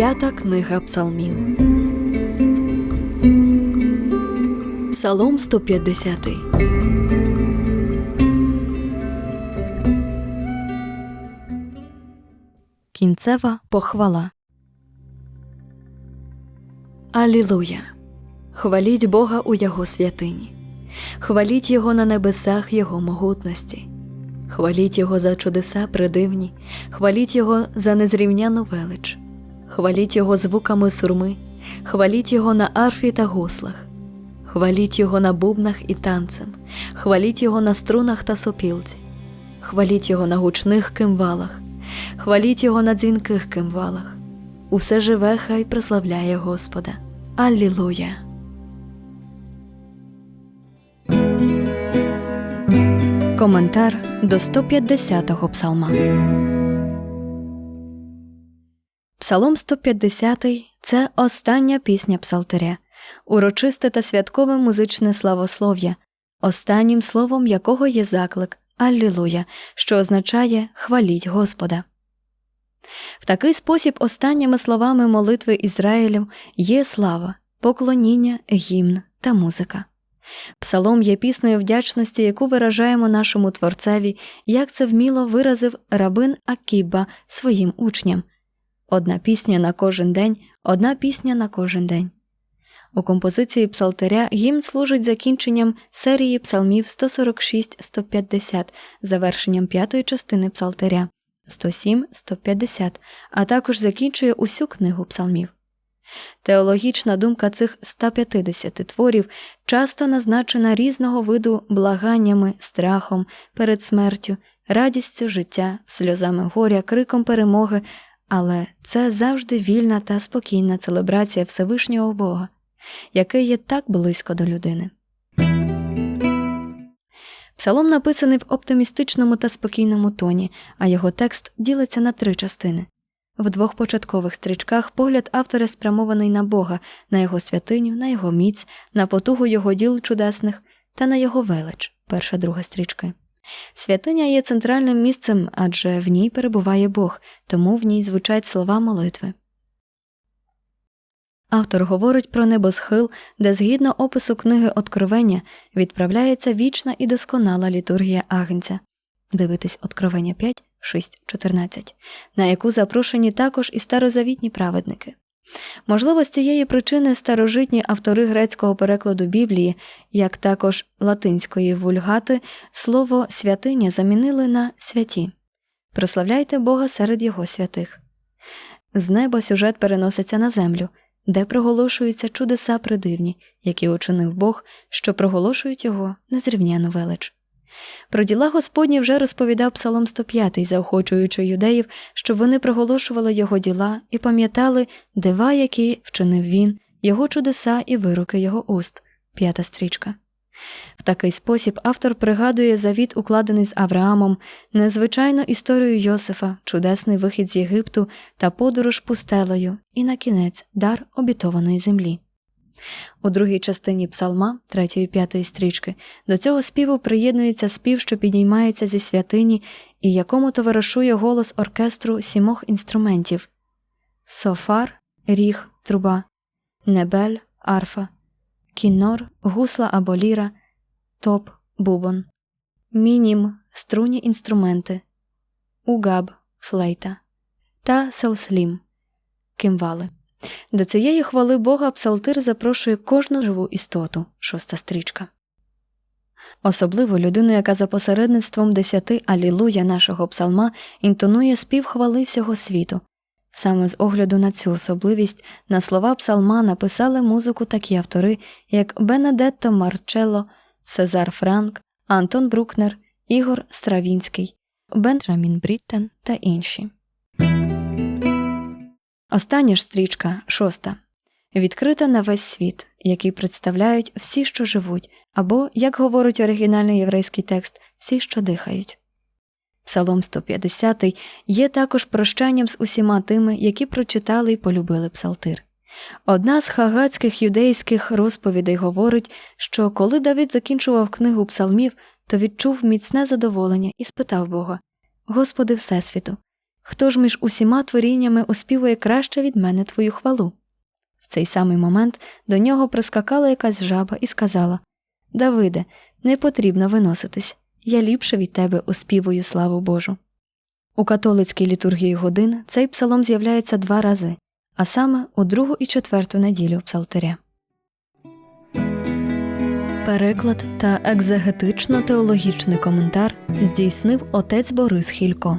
П'ята книга Псалмів. Псалом 150. Кінцева похвала. Алілуя! Хваліть Бога у Його святині. Хваліть Його на небесах Його могутності. Хваліть Його за чудеса придивні, хваліть Його за незрівняну велич, хваліть Його звуками сурми, хваліть Його на арфі та гуслах, хваліть Його на бубнах і танцем, хваліть Його на струнах та сопілці, хваліть Його на гучних кимвалах, хваліть Його на дзвінких кимвалах. Усе живе хай прославляє Господа. Аллілуя! Коментар до 150-го псалма. Псалом 150 – це остання пісня псалтиря, урочисте та святкове музичне славослов'я, останнім словом якого є заклик Аллілуя, що означає хваліть Господа. В такий спосіб останніми словами молитви Ізраїлів є слава, поклоніння, гімн та музика. Псалом є піснею вдячності, яку виражаємо нашому творцеві, як це вміло виразив рабин Акіба своїм учням. Одна пісня на кожен день, одна пісня на кожен день. У композиції псалтиря гімн служить закінченням серії псалмів 146-150, завершенням п'ятої частини псалтиря 107-150, а також закінчує усю книгу псалмів. Теологічна думка цих 150 творів часто назначена різного виду благаннями, страхом перед смертю, радістю життя, сльозами горя, криком перемоги, але це завжди вільна та спокійна целебрація Всевишнього Бога, який є так близько до людини. Псалом написаний в оптимістичному та спокійному тоні, а його текст ділиться на три частини. В двох початкових стрічках погляд автора спрямований на Бога, на його святиню, на його міць, на потугу його діл чудесних та на його велич, перша друга стрічки. Святиня є центральним місцем, адже в ній перебуває Бог, тому в ній звучать слова молитви. Автор говорить про небосхил, де згідно опису книги Откровення відправляється вічна і досконала літургія Агнця. Дивитись Откровення 5, 6, 14, на яку запрошені також і старозавітні праведники. Можливо, з цієї причини старожитні автори грецького перекладу Біблії, як також латинської вульгати, слово святиня замінили на святі. Прославляйте Бога серед його святих. З неба сюжет переноситься на землю, де проголошуються чудеса придивні, які учинив Бог, що проголошують його незрівняну велич. Про діла Господні вже розповідав Псалом 105, заохочуючи юдеїв, щоб вони проголошували його діла і пам'ятали дива, які вчинив він, його чудеса і вироки його уст. П'ята стрічка. В такий спосіб автор пригадує завіт, укладений з Авраамом, незвичайну історію Йосифа, чудесний вихід з Єгипту та подорож пустелею, і на кінець дар обітованої землі. У другій частині псалма, третьої п'ятої стрічки, до цього співу приєднується спів, що підіймається зі святині, і якому товаришує голос оркестру сімох інструментів софар, ріг, труба, небель, арфа, кінор, гусла або ліра, топ, бубон, мінім, струні інструменти, угаб, флейта та селслім, кимвали. До цієї хвали Бога Псалтир запрошує кожну живу істоту, шоста стрічка. Особливо людину, яка за посередництвом десяти алілуя нашого псалма інтонує спів хвали всього світу. Саме з огляду на цю особливість на слова псалма написали музику такі автори, як Бенедетто Марчелло, Сезар Франк, Антон Брукнер, Ігор Стравінський, Бенджамін Бріттен та інші. Остання ж стрічка, шоста, відкрита на весь світ, який представляють всі, що живуть, або, як говорить оригінальний єврейський текст, всі, що дихають. Псалом 150 є також прощанням з усіма тими, які прочитали і полюбили псалтир. Одна з хагацьких юдейських розповідей говорить, що коли Давид закінчував книгу псалмів, то відчув міцне задоволення і спитав Бога Господи Всесвіту, Хто ж між усіма творіннями оспівує краще від мене твою хвалу? В цей самий момент до нього прискакала якась жаба і сказала Давиде, не потрібно виноситись, я ліпше від тебе оспівую славу Божу. У католицькій літургії годин цей псалом з'являється два рази, а саме у другу і четверту неділю псалтиря. Переклад та екзегетично-теологічний коментар здійснив отець Борис Хілько.